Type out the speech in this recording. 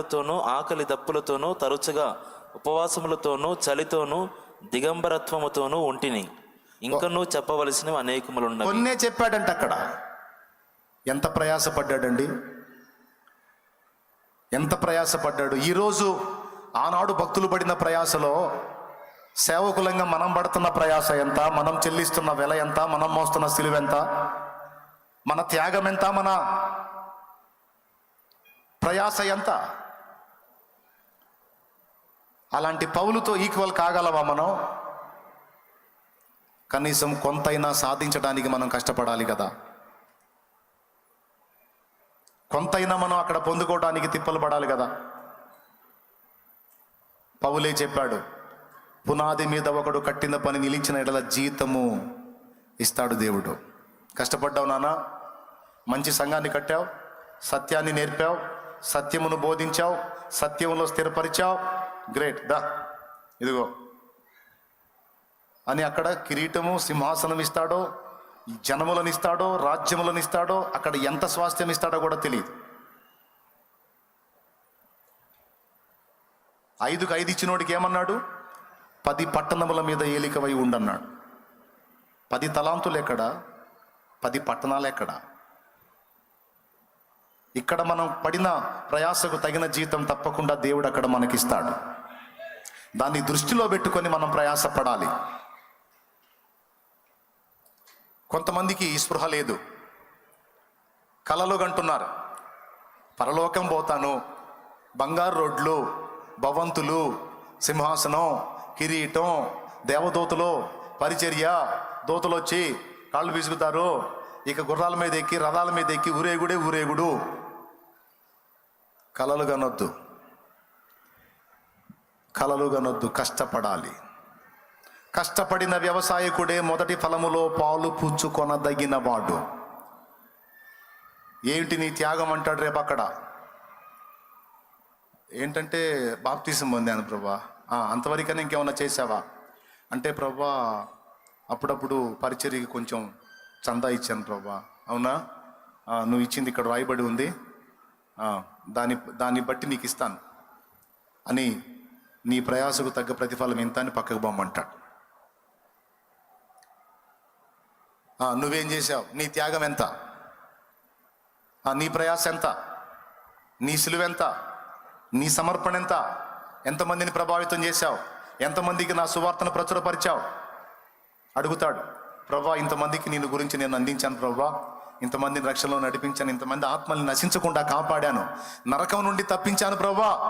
తోనూ ఆకలి దప్పులతోనూ తరచుగా ఉపవాసములతోనూ చలితోనూ దిగంబరత్వముతోనూ ఉంటిని. ఇంకనూ చెప్పవలసినవి అనేకములు కొన్నే చెప్పాడంట అక్కడ. ఎంత ప్రయాసపడ్డాడండి? ఎంత ప్రయాసపడ్డాడు? ఈరోజు ఆనాడు భక్తులు పడిన ప్రయాసలో సేవకులంగా మనం పడుతున్న ప్రయాస ఎంత? మనం చెల్లిస్తున్న వెల ఎంత? మనం మోస్తున్న సిలువ ఎంత? మన త్యాగం ఎంత? మన ప్రయాస ఎంత? అలాంటి పౌలుతో ఈక్వల్ కాగలవా మనం? కనీసం కొంతైనా సాధించడానికి మనం కష్టపడాలి కదా. కొంతైనా మనం అక్కడ పొందుకోవడానికి తిప్పలు పడాలి కదా. పౌలే చెప్పాడు పునాది మీద ఒకడు కట్టిన పని నిలిచిన ఎడల జీతము ఇస్తాడు దేవుడు. కష్టపడ్డావు నాన్న? మంచి సంఘాన్ని కట్టావు సత్యాన్ని నేర్పావు సత్యమును బోధించావు సత్యములో స్థిరపరిచావు గ్రేట్ దా ఇదిగో. అని అక్కడ కిరీటము సింహాసనం ఇస్తాడో జనములను ఇస్తాడో రాజ్యములను ఇస్తాడో అక్కడ ఎంత స్వాస్థ్యం ఇస్తాడో కూడా తెలియదు ఐదుకు ఐదు ఇచ్చినోడికి ఏమన్నాడు? పది పట్టణముల మీద ఏలికవై ఉండన్నాడు. పది తలాంతులు ఎక్కడ? పది పట్టణాలు ఎక్కడ? ఇక్కడ మనం పడిన ప్రయాసకు తగిన జీతం తప్పకుండా దేవుడు అక్కడ మనకిస్తాడు. దాన్ని దృష్టిలో పెట్టుకొని మనం ప్రయాసపడాలి. కొంతమందికి ఈ స్పృహ లేదు. కలలు కంటున్నారు పరలోకం పోతాను. బంగారు రోడ్లు భవంతులు సింహాసనం కిరీటం దేవదూతలు పరిచర్య దూతలు వచ్చి కాళ్ళు విసుగుతారు. ఇక గుర్రాల మీద ఎక్కి రథాల మీద ఎక్కి ఊరేగుడే ఊరేగుడు. కలలు కనొద్దు. కలలు కనొద్దు కష్టపడాలి. కష్టపడిన వ్యవసాయకుడే మొదటి ఫలములో పాలు పుచ్చుకొనదగిన వాడు ఏంటి నీ త్యాగం అంటాడు రేపు అక్కడ? ఏంటంటే బాప్తీసం పొందాను ప్రభా. అంతవరకైనా ఇంకేమైనా చేసావా? అంటే ప్రభా అప్పుడప్పుడు పరిచర్యకి కొంచెం చందా ఇచ్చాను ప్రభా. అవునా? నువ్వు ఇచ్చింది ఇక్కడ రాయబడి ఉంది. దాని దాన్ని బట్టి నీకు ఇస్తాను అని నీ ప్రయాసకు తగ్గ ప్రతిఫలం ఎంత అని పక్కకు బొమ్మంటాడు. ఆ, నువ్వేం చేసావు నీ త్యాగం ఎంత? ఆ, నీ ప్రయాస ఎంత? నీ సులువెంత నీ సమర్పణ ఎంత? ఎంతమందిని ప్రభావితం చేశావు? ఎంతమందికి నా సువార్తను ప్రచురపరిచావు? అడుగుతాడు. ప్రభా ఇంతమందికి నేను గురించి నేను అందించాను ప్రభా. ఇంతమందిని రక్షణలో నడిపించాను ఇంతమంది ఆత్మల్ని నశించకుండా కాపాడాను. నరకం నుండి తప్పించాను ప్రభా.